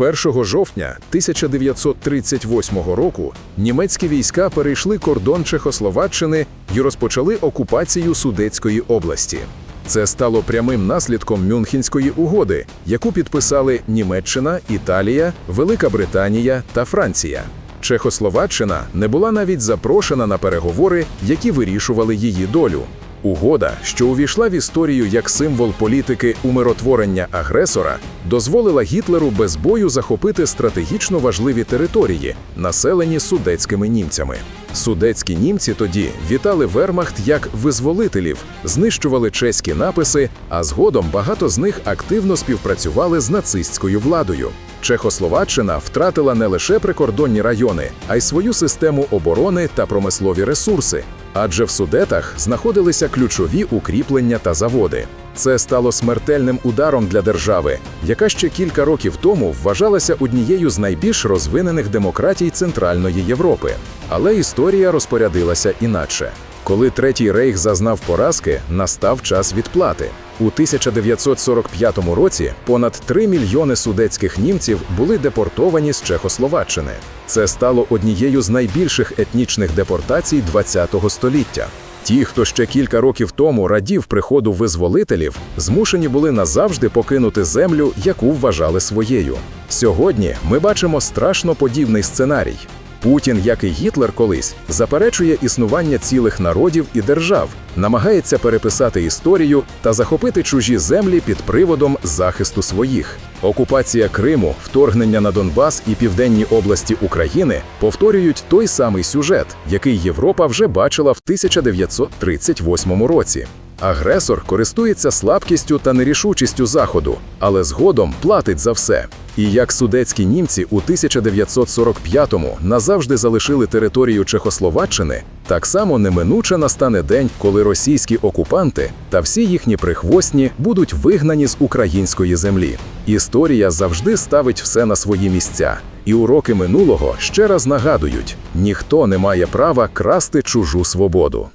1 жовтня 1938 року німецькі війська перейшли кордон Чехословаччини і розпочали окупацію Судетської області. Це стало прямим наслідком Мюнхенської угоди, яку підписали Німеччина, Італія, Велика Британія та Франція. Чехословаччина не була навіть запрошена на переговори, які вирішували її долю. Угода, що увійшла в історію як символ політики умиротворення агресора, дозволила Гітлеру без бою захопити стратегічно важливі території, населені судетськими німцями. Судетські німці тоді вітали Вермахт як визволителів, знищували чеські написи, а згодом багато з них активно співпрацювали з нацистською владою. Чехословаччина втратила не лише прикордонні райони, а й свою систему оборони та промислові ресурси. Адже в Судетах знаходилися ключові укріплення та заводи. Це стало смертельним ударом для держави, яка ще кілька років тому вважалася однією з найбільш розвинених демократій Центральної Європи. Але історія розпорядилася інакше. Коли Третій рейх зазнав поразки, настав час відплати. У 1945 році понад 3 мільйони судетських німців були депортовані з Чехословаччини. Це стало однією з найбільших етнічних депортацій ХХ століття. Ті, хто ще кілька років тому радів приходу визволителів, змушені були назавжди покинути землю, яку вважали своєю. Сьогодні ми бачимо страшно подібний сценарій. Путін, як і Гітлер колись, заперечує існування цілих народів і держав, намагається переписати історію та захопити чужі землі під приводом захисту своїх. Окупація Криму, вторгнення на Донбас і південні області України повторюють той самий сюжет, який Європа вже бачила в 1938 році. Агресор користується слабкістю та нерішучістю Заходу, але згодом платить за все. І як судецькі німці у 1945-му назавжди залишили територію Чехословаччини, так само неминуче настане день, коли російські окупанти та всі їхні прихвостні будуть вигнані з української землі. Історія завжди ставить все на свої місця, і уроки минулого ще раз нагадують: ніхто не має права красти чужу свободу.